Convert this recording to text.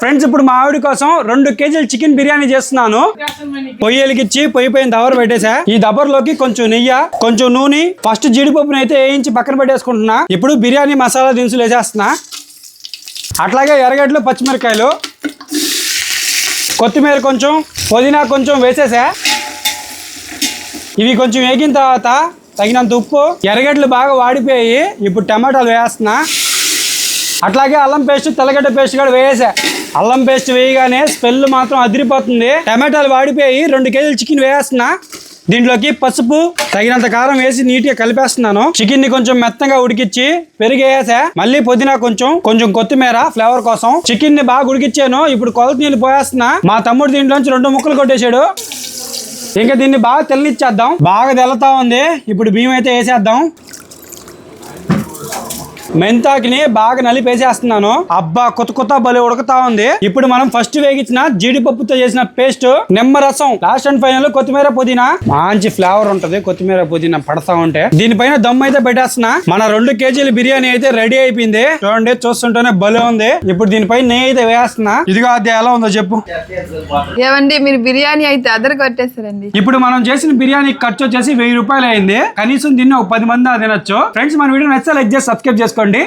Friends ఇప్పుడు మా ఆవిడ కోసం రెండు కేజీలు చికెన్ బిర్యానీ చేస్తున్నాను. పొయ్యి వెలిగించి పొయ్యి పైన దవర పెట్టేసా. ఈ దబర్లోకి కొంచెం నెయ్యి కొంచెం నూనె ఫస్ట్ జీడిపప్పును అయితే వేయించి పక్కన పెట్టేసుకుంటున్నా. ఇప్పుడు బిర్యానీ మసాలా దినుసులు వేసేస్తున్నా. అట్లాగే ఎర్రగడ్డలు పచ్చిమిరకాయలు కొత్తిమీర కొంచెం పుదీనా కొంచెం వేసేసా. ఇవి కొంచెం వేగిన తర్వాత తగినంత ఉప్పు ఎర్రగడ్డలు బాగా వాడిపోయి ఇప్పుడు టమాటాలు వేస్తున్నా. అట్లాగే అల్లం పేస్ట్ తెల్లగడ్డ పేస్ట్ కూడా వేసా అల్లం పేస్ట్ వేయగానే స్మెల్ మాత్రం అదిరిపోతుంది. టమాటాలు వాడిపోయి రెండు కేజీలు చికెన్ వేస్తున్నా. దీంట్లోకి పసుపు తగినంత కారం వేసి నీట్గా కలిపేస్తున్నాను. చికెన్ని కొంచెం మెత్తగా ఉడికిచ్చి పెరిగి వేసా మళ్ళీ పుదీనా కొంచెం కొంచెం కొత్తిమీర ఫ్లేవర్ కోసం. చికెన్ని బాగా ఉడికిచ్చాను. ఇప్పుడు కొలత నీళ్ళు పోయేస్తున్నా. మా తమ్ముడు దీంట్లోంచి రెండు ముక్కలు కొట్టేశాడు. ఇంకా దీన్ని బాగా తెల్లనిచ్చేద్దాం. బాగా తెల్లతా ఉంది. ఇప్పుడు బియ్యం అయితే వేసేద్దాం. మెంతాకిని బాగా నలిపేసేస్తున్నాను అబ్బా కొత్త కొత్త బలి ఉడకతా ఉంది. ఇప్పుడు మనం ఫస్ట్ వేగించిన జీడిపప్పుతో చేసిన పేస్ట్ నిమ్మరసం లాస్ట్ అండ్ ఫైనల్ కొత్తిమీర పుదీనా. మంచి ఫ్లేవర్ ఉంటది కొత్తిమీర పుదీనా పడతా ఉంటే. దీనిపైన దమ్ అయితే పెట్టేస్తున్నా. మన రెండు కేజీల బిర్యానీ అయితే రెడీ అయిపోయింది. చూడండి చూస్తుంటేనే బలి ఉంది. ఇప్పుడు దీనిపై నెయ్యి అయితే వేస్తున్నా. ఇదిగో అది ఎలా ఉందో చెప్పు. ఏమండి మీరు బిర్యానీ అయితే అదర కొట్టేస్తారండి ఇప్పుడు మనం చేసిన బిర్యానీ ఖర్చు వచ్చేసి వెయ్యి రూపాయలు అయింది. కనీసం దీన్ని ఒక పది మంది తినొచ్చు. ఫ్రెండ్స్ మన వీడియో నచ్చితే లైక్ చేసి సబ్స్క్రైబ్ చేసుకోండి.